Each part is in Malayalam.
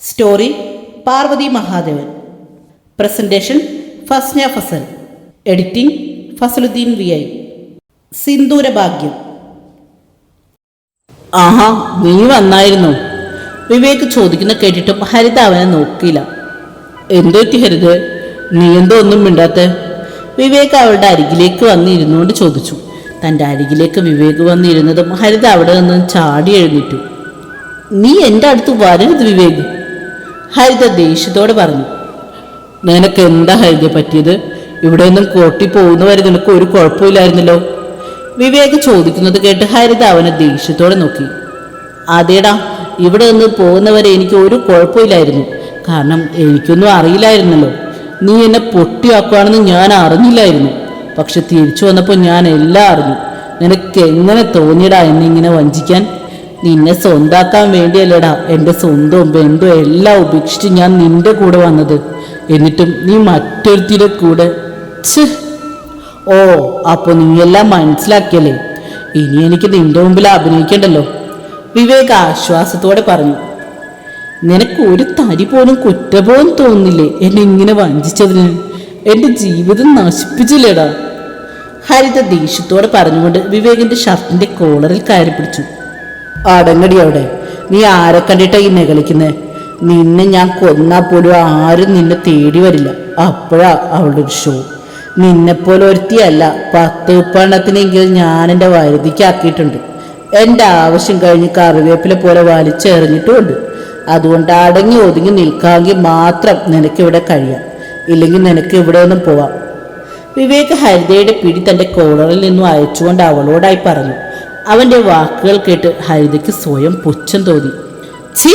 Story Parvathy Mahadevan. Presentation Fasna Fasal. Editing Fasaluddin V I. സിന്ദൂരഭാഗ്യം. ആഹാ നീ വന്നായിരുന്നു. വിവേക് ചോദിക്കുന്ന കേട്ടിട്ടും ഹരിത അവനെ നോക്കിയില്ല. എന്തോ ഹരിത്? നീ എന്തോ ഒന്നും മിണ്ടാത്ത? വിവേക് അവളുടെ അരികിലേക്ക് വന്നിരുന്നുകൊണ്ട് ചോദിച്ചു. തന്റെ അരികിലേക്ക് വിവേക് വന്നിരുന്നതും ഹരിത അവിടെ നിന്നും ചാടി എഴുന്നേറ്റു. നീ എന്റെ അടുത്ത് വരരുത് വിവേക്. ഹരിത ദേഷ്യത്തോട് പറഞ്ഞു. നിനക്ക് എന്താ ഹരിത പറ്റിയത്? ഇവിടെ നിന്നും കോട്ടി പോകുന്നവരെ നിനക്ക് ഒരു കുഴപ്പമില്ലായിരുന്നല്ലോ. വിവേക് ചോദിക്കുന്നത് കേട്ട് ഹരിത അവനെ ദേഷ്യത്തോടെ നോക്കി. അതേടാ ഇവിടെ നിന്ന് പോകുന്നവരെ എനിക്ക് ഒരു കുഴപ്പമില്ലായിരുന്നു. കാരണം എനിക്കൊന്നും അറിയില്ലായിരുന്നല്ലോ. നീ എന്നെ പൊട്ടിയാക്കുവാണെന്ന് ഞാൻ അറിഞ്ഞില്ലായിരുന്നു. പക്ഷെ തിരിച്ചു വന്നപ്പോൾ ഞാൻ എല്ലാം അറിഞ്ഞു. നിനക്ക് എങ്ങനെ തോന്നിയടാ എന്നിങ്ങനെ വഞ്ചിക്കാൻ? നിന്നെ സ്വന്താക്കാൻ വേണ്ടിയല്ലടാ. എന്റെ സ്വന്തവും ബന്ധവും എല്ലാം ഉപേക്ഷിച്ച് ഞാൻ നിന്റെ കൂടെ വന്നത്. എന്നിട്ടും നീ മറ്റൊരുത്തിയുടെ കൂടെ. ഛ്. ഓ അപ്പൊ നീയെല്ലാം മനസ്സിലാക്കിയല്ലേ? ഇനി എനിക്ക് നിന്റെ മുമ്പിൽ അഭിനയിക്കണ്ടല്ലോ. വിവേക് ആശ്വാസത്തോടെ പറഞ്ഞു. നിനക്ക് ഒരു തരി പോലും കുറ്റബോധം തോന്നില്ലേ എന്നെ ഇങ്ങനെ വഞ്ചിച്ചതിന്? എന്റെ ജീവിതം നശിപ്പിച്ചില്ലേടാ. ഹരിത ദേഷ്യത്തോടെ പറഞ്ഞുകൊണ്ട് വിവേകിന്റെ ഷർട്ടിന്റെ കോളറിൽ കയറി പിടിച്ചു. അടങ്ങടി അവിടെ. നീ ആരെ കണ്ടിട്ടാ ഈ നെകളിക്കുന്നേ നിന്നെ ഞാൻ കൊന്നാ പോലും ആരും നിന്നെ തേടി വരില്ല. അപ്പോഴാ അവളുടെ ഒരു ഷോ നിന്നെപ്പോലെ ഒരുത്തിയല്ല. പത്ത് പണത്തിനെങ്കിലും ഞാൻ എന്റെ വരുതിക്കാക്കിയിട്ടുണ്ട് എന്റെ ആവശ്യം കഴിഞ്ഞ് കറിവേപ്പില പോലെ വലിച്ചെറിഞ്ഞിട്ടുമുണ്ട് അതുകൊണ്ട് അടങ്ങി ഒതുങ്ങി നിൽക്കാമെങ്കിൽ മാത്രം നിനക്കിവിടെ കഴിയാം. ഇല്ലെങ്കിൽ നിനക്ക് ഇവിടെ ഒന്നും പോവാം. വിവേക് ഹരിതയുടെ പിടി തന്റെ കോളറിൽ നിന്നും അയച്ചുകൊണ്ട് അവളോടായി പറഞ്ഞു. അവന്റെ വാക്കുകൾ കേട്ട് ഹരിതയ്ക്ക് സ്വയം പുച്ഛം തോന്നി. ചി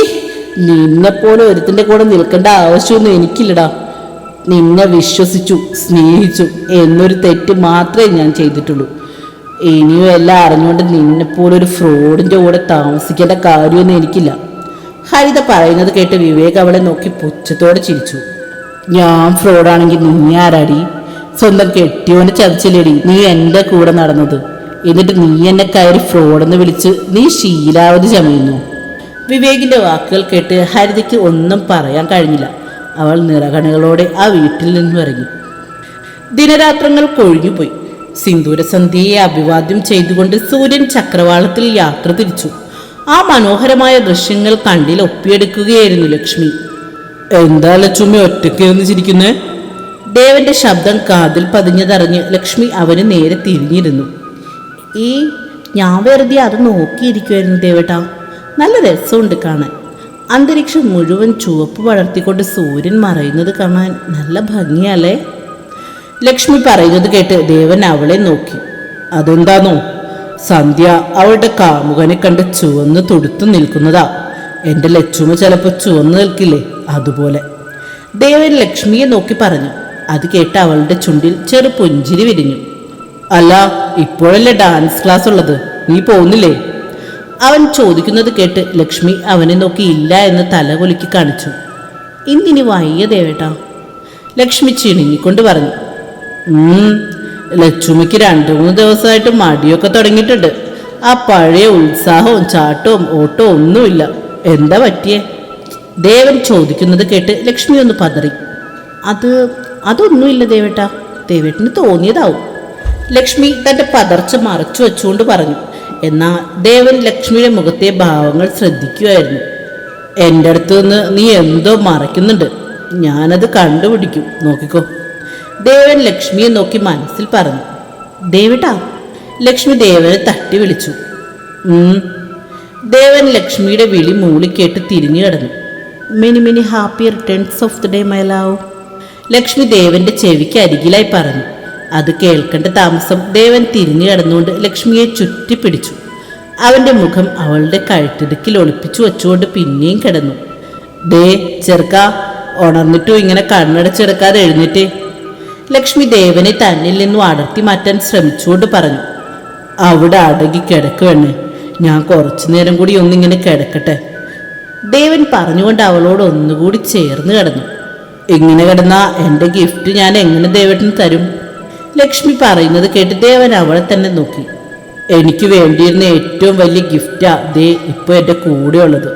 നിന്നെപ്പോലെ ഒരുത്തിന്റെ കൂടെ നിൽക്കേണ്ട ആവശ്യമൊന്നും എനിക്കില്ലടാ. നിന്നെ വിശ്വസിച്ചു സ്നേഹിച്ചു എന്നൊരു തെറ്റ് മാത്രമേ ഞാൻ ചെയ്തിട്ടുള്ളൂ. ഇനിയും എല്ലാം അറിഞ്ഞുകൊണ്ട് നിന്നെപ്പോലെ ഒരു ഫ്രോഡിന്റെ കൂടെ താമസിക്കേണ്ട കാര്യമൊന്നും എനിക്കില്ല. ഹരിത പറയുന്നത് കേട്ട് വിവേക് അവളെ നോക്കി പുച്ഛത്തോടെ ചിരിച്ചു. ഞാൻ ഫ്രോഡാണെങ്കിൽ നീ ആരാടി? സ്വന്തം കെട്ടിയോനെ ചതിച്ചില്ലേടി? നീ എന്റെ കൂടെ നടന്നത്? എന്നിട്ട് നീ എന്നെ കയറി ഫ്രോഡെന്ന് വിളിച്ച് നീ ശീലാവധി ചമയുന്നു. വിവേകിന്റെ വാക്കുകൾ കേട്ട് ഹരിതയ്ക്ക് ഒന്നും പറയാൻ കഴിഞ്ഞില്ല. അവൾ നിറകണികളോടെ ആ വീട്ടിൽ നിന്നും ഇറങ്ങി. ദിനരാത്രങ്ങൾ കൊഴിഞ്ഞുപോയി. സിന്ദൂരസന്ധ്യയെ അഭിവാദ്യം ചെയ്തുകൊണ്ട് സൂര്യൻ ചക്രവാളത്തിൽ യാത്ര തിരിച്ചു. ആ മനോഹരമായ ദൃശ്യങ്ങൾ കണ്ടിൽ ഒപ്പിയെടുക്കുകയായിരുന്നു ലക്ഷ്മി. എന്താ ലക്ഷ്മി ഒറ്റയ്ക്ക് ചിരിക്കുന്നേ? ദേവന്റെ ശബ്ദം കാതിൽ പതിഞ്ഞതറിഞ്ഞ് ലക്ഷ്മി അവന് നേരെ തിരിഞ്ഞിരുന്നു. ഈ ഞാൻ വെറുതെ അത് നോക്കിയിരിക്കുമായിരുന്നു ദേവേട്ടാ. നല്ല രസമുണ്ട് കാണാൻ. അന്തരീക്ഷം മുഴുവൻ ചുവപ്പ് വളർത്തിക്കൊണ്ട് സൂര്യൻ മറയുന്നത് കാണാൻ നല്ല ഭംഗിയല്ലേ? ലക്ഷ്മി പറയുന്നത് കേട്ട് ദേവൻ അവളെ നോക്കി. അതെന്താന്നോ? സന്ധ്യ അവളുടെ കാമുകനെ കണ്ട് ചുവന്ന് തുടുത്തു നിൽക്കുന്നതാ. എന്റെ ലച്ചുമ ചിലപ്പോൾ ചുവന്ന് നിൽക്കില്ലേ? അതുപോലെ. ദേവൻ ലക്ഷ്മിയെ നോക്കി പറഞ്ഞു. അത് കേട്ട് അവളുടെ ചുണ്ടിൽ ചെറു പുഞ്ചിരി വിരിഞ്ഞു. അല്ല ഇപ്പോഴല്ലേ ഡാൻസ് ക്ലാസ് ഉള്ളത്. നീ പോകുന്നില്ലേ? അവൻ ചോദിക്കുന്നത് കേട്ട് ലക്ഷ്മി അവനെ നോക്കി ഇല്ല എന്ന് തലകൊലുക്കി കാണിച്ചു. ഇന്നിനി വയ്യ ദേവേട്ടാ? ലക്ഷ്മി ചിണുങ്ങിക്കൊണ്ട് പറഞ്ഞു. ലക്ഷ്മിക്ക് രണ്ട് മൂന്ന് ദിവസമായിട്ട് മടിയൊക്കെ തുടങ്ങിയിട്ടുണ്ട്. ആ പഴയ ഉത്സാഹവും ചാട്ടവും ഓട്ടവും ഒന്നുമില്ല. എന്താ പറ്റിയേ? ദേവൻ ചോദിക്കുന്നത് കേട്ട് ലക്ഷ്മി ഒന്ന് പതറി. അത് അതൊന്നുമില്ല ദേവേട്ടാ. ദേവേട്ടന് തോന്നിയതാവും. ലക്ഷ്മി തന്റെ പതർച്ച മറച്ചു വെച്ചുകൊണ്ട് പറഞ്ഞു എന്നാൽ ദേവൻ ലക്ഷ്മിയുടെ മുഖത്തെ ഭാവങ്ങൾ ശ്രദ്ധിക്കുമായിരുന്നു എന്റെ അടുത്ത് നിന്ന് നീ എന്തോ മറയ്ക്കുന്നുണ്ട്. ഞാനത് കണ്ടുപിടിക്കും. നോക്കിക്കോ. ദേവൻ ലക്ഷ്മിയെ നോക്കി മനസ്സിൽ പറഞ്ഞു. ദേവിട്ടാ. ലക്ഷ്മി ദേവനെ തട്ടി വിളിച്ചു. ദേവൻ ലക്ഷ്മിയുടെ വിളി മൂളിക്കേട്ട് തിരിഞ്ഞു കിടന്നു. Many many happy returns of the day my love. Lakshmi ദേവന്റെ ചെവിക്ക് അരികിലായി പറഞ്ഞു. അത് കേൾക്കേണ്ട താമസം ദേവൻ തിരിഞ്ഞു കടന്നുകൊണ്ട് ലക്ഷ്മിയെ ചുറ്റിപ്പിടിച്ചു അവന്റെ മുഖം അവളുടെ കഴുത്തിടുക്കിൽ ഒളിപ്പിച്ചു വച്ചുകൊണ്ട് പിന്നെയും കിടന്നു. ദേ ചെറുക്ക ഉണർന്നിട്ടും ഇങ്ങനെ കണ്ണടച്ചെടുക്കാതെ എഴുന്നിട്ടേ ലക്ഷ്മി ദേവനെ തന്നിൽ നിന്നും അടർത്തി മാറ്റാൻ ശ്രമിച്ചുകൊണ്ട് പറഞ്ഞു അവിടെ അടങ്ങി കിടക്കുവെണ്ണേ ഞാൻ കുറച്ചു നേരം കൂടി ഒന്നിങ്ങനെ കിടക്കട്ടെ. ദേവൻ പറഞ്ഞുകൊണ്ട് അവളോട് ഒന്നുകൂടി ചേർന്ന് കിടന്നു. ഇങ്ങനെ കിടന്ന എന്റെ ഗിഫ്റ്റ് ഞാൻ എങ്ങനെ ദേവട്ടിന് തരും? ലക്ഷ്മി പറയുന്നത് കേട്ടിട്ടേ അവൻ അവളെ തന്നെ നോക്കി. എനിക്ക് വേണ്ടിയിരുന്ന ഏറ്റവും വലിയ ഗിഫ്റ്റാ ദേ ഇപ്പോൾ എന്റെ കൂടെ ഉള്ളത്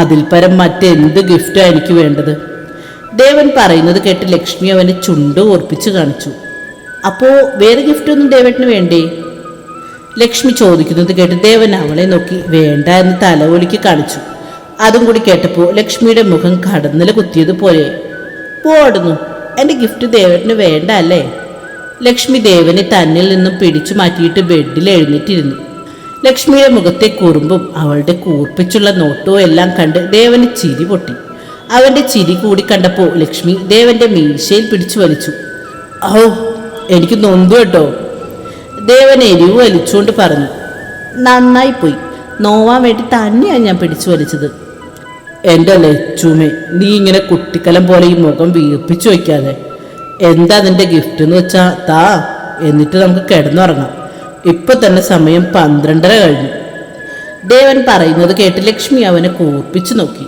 അതിൽ പരം മറ്റെന്ത് ഗിഫ്റ്റാ എനിക്ക് വേണ്ടത്? ദേവൻ പറയുന്നത് കേട്ട് ലക്ഷ്മി അവന് ചുണ്ട് ഓർപ്പിച്ച് കാണിച്ചു. അപ്പോൾ വേറെ ഗിഫ്റ്റൊന്നും ദേവേട്ടന് വേണ്ടേ? ലക്ഷ്മി ചോദിക്കുന്നത് കേട്ട് ദേവൻ അവളെ നോക്കി വേണ്ട എന്ന് തലവൊലിക്ക് കാണിച്ചു. അതും കൂടി കേട്ടപ്പോൾ ലക്ഷ്മിയുടെ മുഖം കടന്നൽ കുത്തിയതുപോലെ. പോടുന്നു എന്റെ ഗിഫ്റ്റ് ദേവേട്ടന് വേണ്ട അല്ലേ? ലക്ഷ്മി ദേവനെ തന്നിൽ നിന്നും പിടിച്ചു മാറ്റിയിട്ട് ബെഡിൽ എഴുന്നേറ്റിരുന്നു. ലക്ഷ്മിയുടെ മുഖത്തെ കുറുമ്പും അവളുടെ കൂർപ്പിച്ചുള്ള നോട്ടവും എല്ലാം കണ്ട് ദേവന് ചിരി പൊട്ടി. അവന്റെ ചിരി കൂടി കണ്ടപ്പോൾ ലക്ഷ്മി ദേവന്റെ മീശയിൽ പിടിച്ചു വലിച്ചു. ഓ എനിക്ക് നൊന്തു കേട്ടോ. ദേവൻ എരിവ് വലിച്ചുകൊണ്ട് പറഞ്ഞു. നന്നായി പോയി. നോവാൻ വേണ്ടി തന്നെയാണ് ഞാൻ പിടിച്ചു വലിച്ചത്. എന്റെ ലച്ചുമേ നീ ഇങ്ങനെ കുട്ടിക്കലം പോലെ ഈ മുഖം വീർപ്പിച്ചു വയ്ക്കാതെ. എന്താ നിന്റെ ഗിഫ്റ്റ് എന്ന് വെച്ചാ താ എന്നിട്ട് നമുക്ക് കിടന്നുറങ്ങാം. ഇപ്പൊ തന്നെ സമയം പന്ത്രണ്ടര കഴിഞ്ഞു. ദേവൻ പറയുന്നത് കേട്ട് ലക്ഷ്മി അവനെ കൂർപ്പിച്ചു നോക്കി.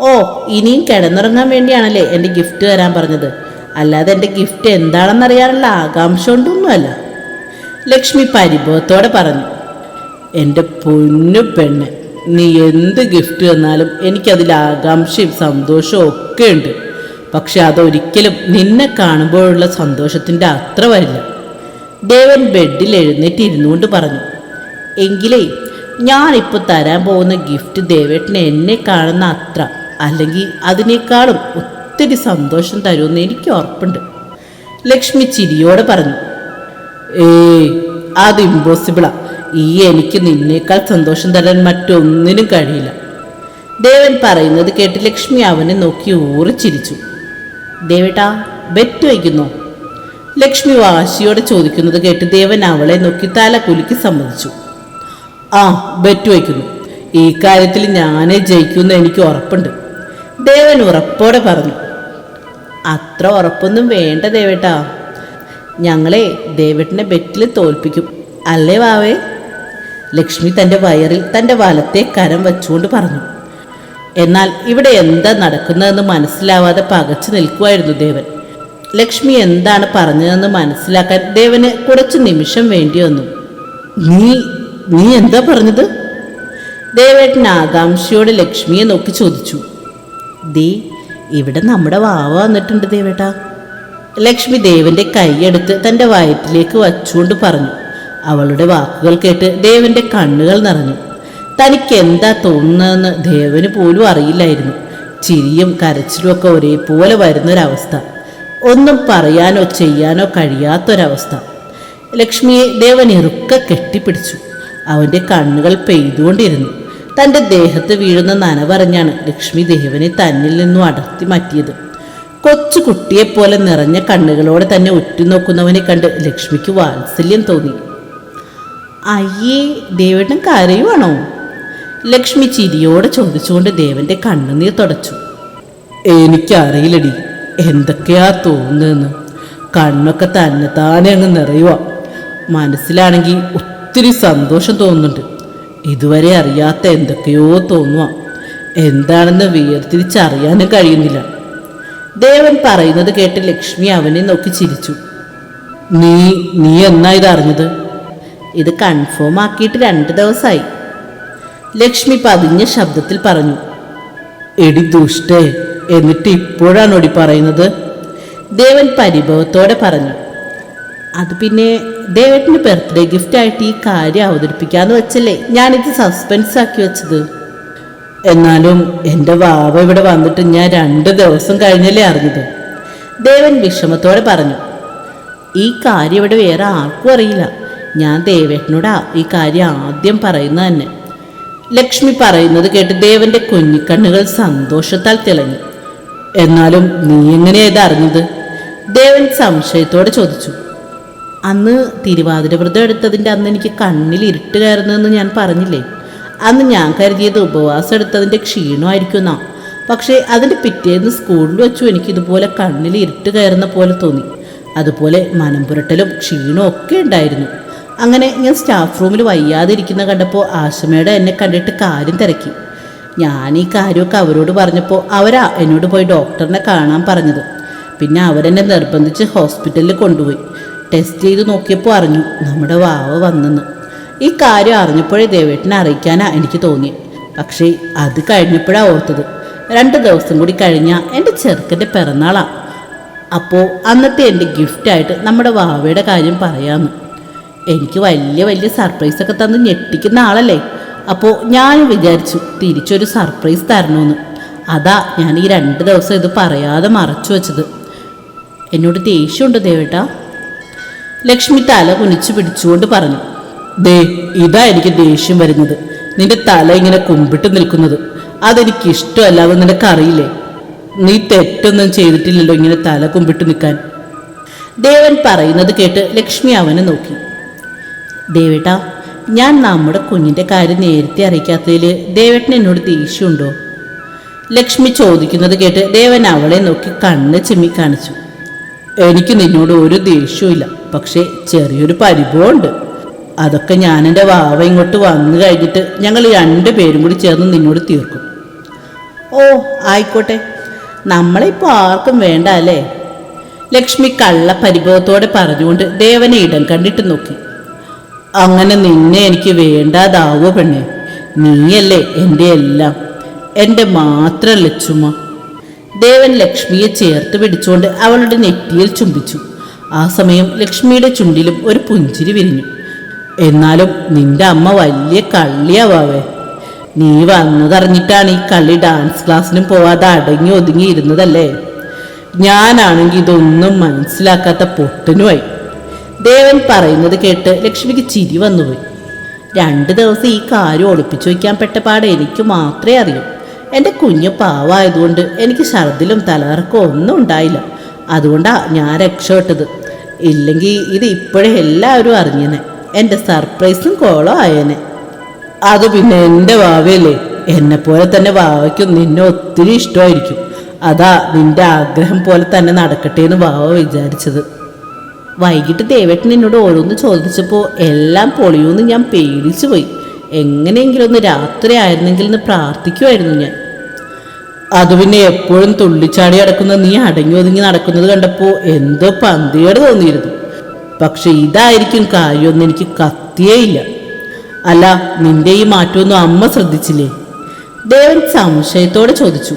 ഓ ഇനിയും കിടന്നുറങ്ങാൻ വേണ്ടിയാണല്ലേ എന്റെ ഗിഫ്റ്റ് തരാൻ പറഞ്ഞത്. അല്ലാതെ എന്റെ ഗിഫ്റ്റ് എന്താണെന്നറിയാനുള്ള ആകാംക്ഷ കൊണ്ടൊന്നുമല്ല. ലക്ഷ്മി പരിഭവത്തോടെ പറഞ്ഞു എന്റെ പൊന്നു പെണ്ണ് നീ എന്ത് ഗിഫ്റ്റ് തന്നാലും എനിക്കതിൽ ആകാംക്ഷയും സന്തോഷവും ഒക്കെ ഉണ്ട് പക്ഷെ അതൊരിക്കലും നിന്നെ കാണുമ്പോഴുള്ള സന്തോഷത്തിന്റെ അത്ര വരില്ല. ദേവൻ ബെഡിൽ എഴുന്നേറ്റ് ഇരുന്നുകൊണ്ട് പറഞ്ഞു എങ്കിലേ ഞാനിപ്പോൾ തരാൻ പോകുന്ന ഗിഫ്റ്റ് ദേവേട്ടന് എന്നെ കാണുന്ന അത്ര അല്ലെങ്കിൽ അതിനേക്കാളും ഒത്തിരി സന്തോഷം തരുമെന്ന് എനിക്ക് ഉറപ്പുണ്ട്. ലക്ഷ്മി ചിരിയോടെ പറഞ്ഞു ഏയ് അത് ഇമ്പോസിബിളാ ഈ എനിക്ക് നിന്നേക്കാൾ സന്തോഷം തരാൻ മറ്റൊന്നിനും കഴിയില്ല. ദേവൻ പറയുന്നത് കേട്ട് ലക്ഷ്മി അവനെ നോക്കി ഊറി ചിരിച്ചു ദേവേട്ടാ ബെറ്റ് വയ്ക്കുന്നു. ലക്ഷ്മി വാശിയോടെ ചോദിക്കുന്നത് കേട്ട് ദേവൻ അവളെ നോക്കി തല കുലുക്കി സമ്മതിച്ചു. ആ ബെറ്റ് വയ്ക്കുന്നു. ഈ കാര്യത്തിൽ ഞാനേ ജയിക്കുമെന്ന് എനിക്ക് ഉറപ്പുണ്ട്. ദേവൻ ഉറപ്പോടെ പറഞ്ഞു. അത്ര ഉറപ്പൊന്നും വേണ്ട ദേവേട്ടാ. ഞങ്ങളെ ദേവേട്ടനെ ബെറ്റിൽ തോൽപ്പിക്കും. അല്ലേ വാവേ? ലക്ഷ്മി തന്റെ വയറിൽ തന്റെ വലത്തെ കരം വെച്ചുകൊണ്ട് പറഞ്ഞു. എന്നാൽ ഇവിടെ എന്താ നടക്കുന്നതെന്ന് മനസ്സിലാവാതെ പകച്ചു നിൽക്കുമായിരുന്നു ദേവൻ. ലക്ഷ്മി എന്താണ് പറഞ്ഞതെന്ന് മനസ്സിലാക്കാൻ ദേവന് കുറച്ച് നിമിഷം വേണ്ടി വന്നു. നീ നീ എന്താ പറഞ്ഞത്? ദേവേട്ടൻ ആകാംക്ഷയോടെ ലക്ഷ്മിയെ നോക്കി ചോദിച്ചു. ദേ ഇവിടെ നമ്മുടെ വാവ വന്നിട്ടുണ്ട് ദേവേട്ടാ. ലക്ഷ്മി ദേവന്റെ കൈയെടുത്ത് തന്റെ വയറ്റിലേക്ക് വച്ചുകൊണ്ട് പറഞ്ഞു. അവളുടെ വാക്കുകൾ കേട്ട് ദേവന്റെ കണ്ണുകൾ നിറഞ്ഞു. തനിക്ക് എന്താ തോന്നുന്നതെന്ന് ദേവന് പോലും അറിയില്ലായിരുന്നു. ചിരിയും കരച്ചിലും ഒക്കെ ഒരേപോലെ വരുന്നൊരവസ്ഥ. ഒന്നും പറയാനോ ചെയ്യാനോ കഴിയാത്തൊരവസ്ഥ. ലക്ഷ്മിയെ ദേവൻ ഇറുക്ക കെട്ടിപ്പിടിച്ചു. അവന്റെ കണ്ണുകൾ പെയ്തുകൊണ്ടിരുന്നു. തന്റെ ദേഹത്ത് വീഴുന്ന നനവറിഞ്ഞാണ് ലക്ഷ്മി ദേവനെ തന്നിൽ നിന്നും അടർത്തി മാറ്റിയത്. കൊച്ചു കുട്ടിയെപ്പോലെ നിറഞ്ഞ കണ്ണുകളോടെ തന്നെ ഉറ്റുനോക്കുന്നവനെ കണ്ട് ലക്ഷ്മിക്ക് വാത്സല്യം തോന്നി. അയ്യേ ദേവേട്ടൻ കരയുവാണോ? ലക്ഷ്മി ചിരിയോടെ ചോദിച്ചുകൊണ്ട് ദേവന്റെ കണ്ണുനീർ തുടച്ചു. എനിക്കറിയില്ലടി എന്തൊക്കെയാ തോന്നുന്നതെന്ന്. കണ്ണൊക്കെ തന്നെ താനെ അങ്ങ് നിറയുക മനസ്സിലാണെങ്കിൽ ഒത്തിരി സന്തോഷം തോന്നുന്നുണ്ട്. ഇതുവരെ അറിയാത്ത എന്തൊക്കെയോ തോന്നുക എന്താണെന്ന് വേർതിരിച്ചറിയാനും കഴിയുന്നില്ല. ദേവൻ പറയുന്നത് കേട്ട് ലക്ഷ്മി അവനെ നോക്കി ചിരിച്ചു. നീ നീ എന്നാ ഇത് അറിഞ്ഞത് ഇത് കൺഫേം ആക്കിയിട്ട് രണ്ട് ദിവസമായി ലക്ഷ്മി പതിഞ്ഞ ശബ്ദത്തിൽ പറഞ്ഞു എടി ദുഷ്ടേ എന്നിട്ട് ഇപ്പോഴാണോടി പറയുന്നത്. ദേവൻ പരിഭവത്തോടെ പറഞ്ഞു അത് പിന്നെ ദേവേട്ടന് ബർത്ത്ഡേ ഗിഫ്റ്റ് ആയിട്ട് ഈ കാര്യം അവതരിപ്പിക്കാന്ന് വെച്ചല്ലേ ഞാനിത് സസ്പെൻസ് ആക്കി വെച്ചത്. എന്നാലും എന്റെ വാവ ഇവിടെ വന്നിട്ട് ഞാൻ രണ്ട് ദിവസം കഴിഞ്ഞല്ലേ അറിഞ്ഞത്. ദേവൻ വിഷമത്തോടെ പറഞ്ഞു ഈ കാര്യം ഇവിടെ വേറെ ആർക്കും അറിയില്ല. ഞാൻ ദേവേട്ടനോട് ഈ കാര്യം ആദ്യം പറയുന്നത് തന്നെ. ലക്ഷ്മി പറയുന്നത് കേട്ട് ദേവന്റെ കുഞ്ഞിക്കണ്ണുകൾ സന്തോഷത്താൽ തിളങ്ങി. എന്നാലും നീ എങ്ങനെയാ അറിഞ്ഞത്? ദേവൻ സംശയത്തോടെ ചോദിച്ചു. അന്ന് തിരുവാതിര വ്രതം എടുത്തതിന്റെ അന്ന് എനിക്ക് കണ്ണിൽ ഇരുട്ട് കയറുന്നതെന്ന് ഞാൻ പറഞ്ഞില്ലേ? അന്ന് ഞാൻ കരുതിയത് ഉപവാസം എടുത്തതിന്റെ ക്ഷീണമായിരിക്കും എന്നാ പക്ഷേ അതിന്റെ പിറ്റേന്ന് സ്കൂളിൽ വെച്ചു എനിക്ക് ഇതുപോലെ കണ്ണിൽ ഇരുട്ട് കയറുന്ന പോലെ തോന്നി. അതുപോലെ മനം പുരട്ടലും ക്ഷീണവും ഒക്കെ ഉണ്ടായിരുന്നു. അങ്ങനെ ഞാൻ സ്റ്റാഫ് റൂമിൽ വയ്യാതിരിക്കുന്ന കണ്ടപ്പോൾ ആശമയുടെ എന്നെ കണ്ടിട്ട് കാര്യം തിരക്കി. ഞാൻ ഈ കാര്യമൊക്കെ അവരോട് പറഞ്ഞപ്പോൾ അവരാ എന്നോട് പോയി ഡോക്ടറിനെ കാണാൻ പറഞ്ഞത്. പിന്നെ അവരെന്നെ നിർബന്ധിച്ച് ഹോസ്പിറ്റലിൽ കൊണ്ടുപോയി. ടെസ്റ്റ് ചെയ്ത് നോക്കിയപ്പോൾ അറിഞ്ഞു നമ്മുടെ വാവ വന്നെന്ന്. ഈ കാര്യം അറിഞ്ഞപ്പോഴേ ദേവേട്ടനെ അറിയിക്കാനാ എനിക്ക് തോന്നി. പക്ഷേ അത് കഴിഞ്ഞപ്പോഴാണ് ഓർത്തത്. രണ്ട് ദിവസം കൂടി കഴിഞ്ഞാൽ എന്റെ ചെറുക്കന്റെ പിറന്നാളാണ് അപ്പോൾ അന്നത്തെ എന്റെ ഗിഫ്റ്റായിട്ട് നമ്മുടെ വാവയുടെ കാര്യം പറയാമെന്ന് എനിക്ക് വലിയ വലിയ സർപ്രൈസ് ഒക്കെ തന്ന് ഞെട്ടിക്കുന്ന ആളല്ലേ? അപ്പോൾ ഞാൻ വിചാരിച്ചു തിരിച്ചൊരു സർപ്രൈസ് തരണമെന്ന് അതാ ഞാൻ ഈ രണ്ട് ദിവസം ഇത് പറയാതെ മറച്ചു വെച്ചത്. എന്നോട് ദേഷ്യമുണ്ട് ദേവേട്ടാ. ലക്ഷ്മി തല കുനിച്ചു പിടിച്ചുകൊണ്ട് പറഞ്ഞു ദേ ഇതാ എനിക്ക് ദേഷ്യം വരുന്നത്. നിന്റെ തല ഇങ്ങനെ കുമ്പിട്ട് നിൽക്കുന്നത്. അതെനിക്ക് ഇഷ്ടമല്ലാതെ നിനക്കറിയില്ലേ? നീ തെറ്റൊന്നും ചെയ്തിട്ടില്ലല്ലോ ഇങ്ങനെ തല കുമ്പിട്ട് നിൽക്കാൻ. ദേവൻ പറയുന്നത് കേട്ട് ലക്ഷ്മി അവനെ നോക്കി. ദേവേട്ടാ ഞാൻ നമ്മുടെ കുഞ്ഞിന്റെ കാര്യം നേരത്തെ അറിയിക്കാത്തതിൽ ദേവേട്ടന് എന്നോട് ദേഷ്യമുണ്ടോ? ലക്ഷ്മി ചോദിക്കുന്നത് കേട്ട് ദേവൻ അവളെ നോക്കി കണ്ണ് ചിമ്മി കാണിച്ചു. എനിക്ക് നിന്നോട് ഒരു ദേഷ്യവുമില്ല പക്ഷേ ചെറിയൊരു പരിഭവമുണ്ട്. അതൊക്കെ ഞാൻ എന്റെ വാവ ഇങ്ങോട്ട് വന്നു കഴിഞ്ഞിട്ട് ഞങ്ങൾ രണ്ട് പേരും കൂടി ചേർന്ന് നിന്നോട് തീർക്കും. ഓ ആയിക്കോട്ടെ. നമ്മളിപ്പോൾ ആർക്കും വേണ്ട അല്ലേ? ലക്ഷ്മി കള്ള പരിഭവത്തോടെ പറഞ്ഞുകൊണ്ട് ദേവനെ ഇടം കണ്ടിട്ട് നോക്കി. അങ്ങനെ നിന്നെ എനിക്ക് വേണ്ടാതാവോ പെണ്ണെ. നീയല്ലേ എന്റെ എല്ലാം. എന്റെ മാത്രം ലക്ഷ്മ ദേവൻ ലക്ഷ്മിയെ ചേർത്ത് പിടിച്ചുകൊണ്ട് അവളുടെ നെറ്റിയിൽ ചുംബിച്ചു. ആ സമയം ലക്ഷ്മിയുടെ ചുണ്ടിലും ഒരു പുഞ്ചിരി വിരിഞ്ഞു. എന്നാലും നിന്റെ അമ്മ വലിയ കള്ളിയാവാവേ. നീ വന്നതറിഞ്ഞിട്ടാണ് ഈ കള്ളി ഡാൻസ് ക്ലാസ്സിനും പോവാതെ അടങ്ങി ഒതുങ്ങി ഇരുന്നതല്ലേ? ഞാനാണെങ്കിൽ ഇതൊന്നും മനസ്സിലാക്കാത്ത പൊട്ടനുമായി. ദേവൻ പറയുന്നത് കേട്ട് ലക്ഷ്മിക്ക് ചിരി വന്നുപോയി. രണ്ട് ദിവസം ഈ കാര്യം ഒളിപ്പിച്ചു വയ്ക്കാൻ പെട്ട പാടെ എനിക്ക് മാത്രമേ അറിയൂ. എന്റെ കുഞ്ഞു പാവായതുകൊണ്ട് എനിക്ക് ഛർദിലും തലകറക്കോ ഒന്നും ഉണ്ടായില്ല. അതുകൊണ്ടാണ് ഞാൻ രക്ഷപ്പെട്ടത്. ഇല്ലെങ്കിൽ ഇത് ഇപ്പോഴേ എല്ലാവരും അറിഞ്ഞേനെ. എന്റെ സർപ്രൈസും കോളോ ആയേനെ. അത് പിന്നെ എന്റെ വാവയല്ലേ എന്നെപ്പോലെ തന്നെ വാവയ്ക്കും നിന്നെ ഒത്തിരി ഇഷ്ടമായിരിക്കും. അതാ നിന്റെ ആഗ്രഹം പോലെ തന്നെ നടക്കട്ടെ എന്ന് വാവ വിചാരിച്ചത്. വൈകിട്ട് ദേവേട്ടൻ എന്നോട് ഓരോന്ന് ചോദിച്ചപ്പോൾ എല്ലാം പൊളിയൂന്ന് ഞാൻ പേടിച്ചു പോയി. എങ്ങനെയെങ്കിലും ഒന്ന് രാത്രി ആയിരുന്നെങ്കിൽ എന്ന് പ്രാർത്ഥിക്കുമായിരുന്നു ഞാൻ. അത് പിന്നെ എപ്പോഴും തുള്ളിച്ചാടി അടക്കുന്ന നീ അടങ്ങി ഒതുങ്ങി നടക്കുന്നത് കണ്ടപ്പോൾ എന്തോ പന്തിയോട് തോന്നിയിരുന്നു. പക്ഷെ ഇതായിരിക്കും കാര്യമൊന്നും എനിക്ക് കത്തിയേയില്ല അല്ല നിന്റെ ഈ മാറ്റമൊന്നും അമ്മ ശ്രദ്ധിച്ചില്ലേ? ദേവൻ സംശയത്തോടെ ചോദിച്ചു.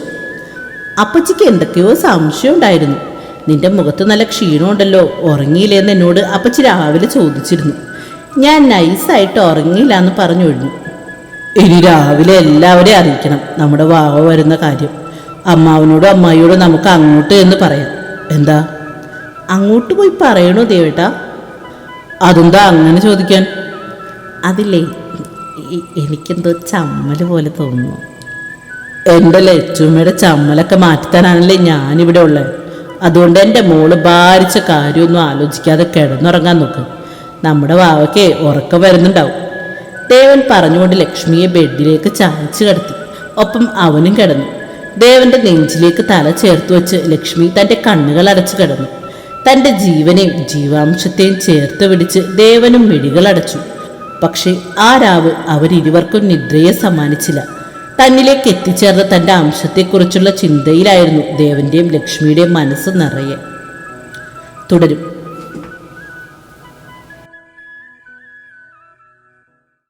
അപ്പച്ചിക്ക് എന്തൊക്കെയോ സംശയം ഉണ്ടായിരുന്നു. നിന്റെ മുഖത്ത് നല്ല ക്ഷീണമുണ്ടല്ലോ ഉറങ്ങിയില്ലെന്ന് എന്നോട് അപ്പച്ചി രാവിലെ ചോദിച്ചിരുന്നു. ഞാൻ നൈസായിട്ട് ഉറങ്ങിയില്ല എന്ന് പറഞ്ഞു പറഞ്ഞൊഴിഞ്ഞു. ഇനി രാവിലെ എല്ലാവരെയും അറിയിക്കണം നമ്മുടെ വാവ വരുന്ന കാര്യം. അമ്മാവനോടും അമ്മായിയോടും നമുക്ക് അങ്ങോട്ട് എന്ന് പറയാം. എന്താ? അങ്ങോട്ട് പോയി പറയണോ ദേവേട്ടാ? അതെന്താ അങ്ങനെ ചോദിക്കാൻ? അതില്ലേ എനിക്കെന്തോ ചമ്മൽ പോലെ തോന്നുന്നു. എന്റെ ലച്ചുമ്മയുടെ ചമ്മലൊക്കെ മാറ്റിത്തരാനല്ലേ ഞാനിവിടെ ഉള്ളത് അതുകൊണ്ട് എന്റെ മോൾ ഭാരിച്ച കാര്യമൊന്നും ആലോചിക്കാതെ കിടന്നുറങ്ങാൻ നോക്ക്. നമ്മുടെ വാവയ്ക്ക് ഉറക്കം വരുന്നുണ്ടാവും. ദേവൻ പറഞ്ഞുകൊണ്ട് ലക്ഷ്മിയെ ബെഡിലേക്ക് ചായച്ചു കിടത്തി. ഒപ്പം അവനും കിടന്നു. ദേവന്റെ നെഞ്ചിലേക്ക് തല ചേർത്ത് വെച്ച് ലക്ഷ്മി തന്റെ കണ്ണുകൾ അടച്ചു കിടന്നു. തന്റെ ജീവനെയും ജീവാംശത്തെയും ചേർത്ത് പിടിച്ച് ദേവനും മിഴികൾ അടച്ചു പക്ഷേ ആ രാവ് അവരിരുവർക്കും നിദ്രയെ സമ്മാനിച്ചില്ല. തന്നിലേക്ക് എത്തിച്ചേർന്ന തന്റെ അംശത്തെക്കുറിച്ചുള്ള ചിന്തയിലായിരുന്നു ദേവന്റെയും ലക്ഷ്മിയുടെയും മനസ്സ് നിറയെ. തുടരും.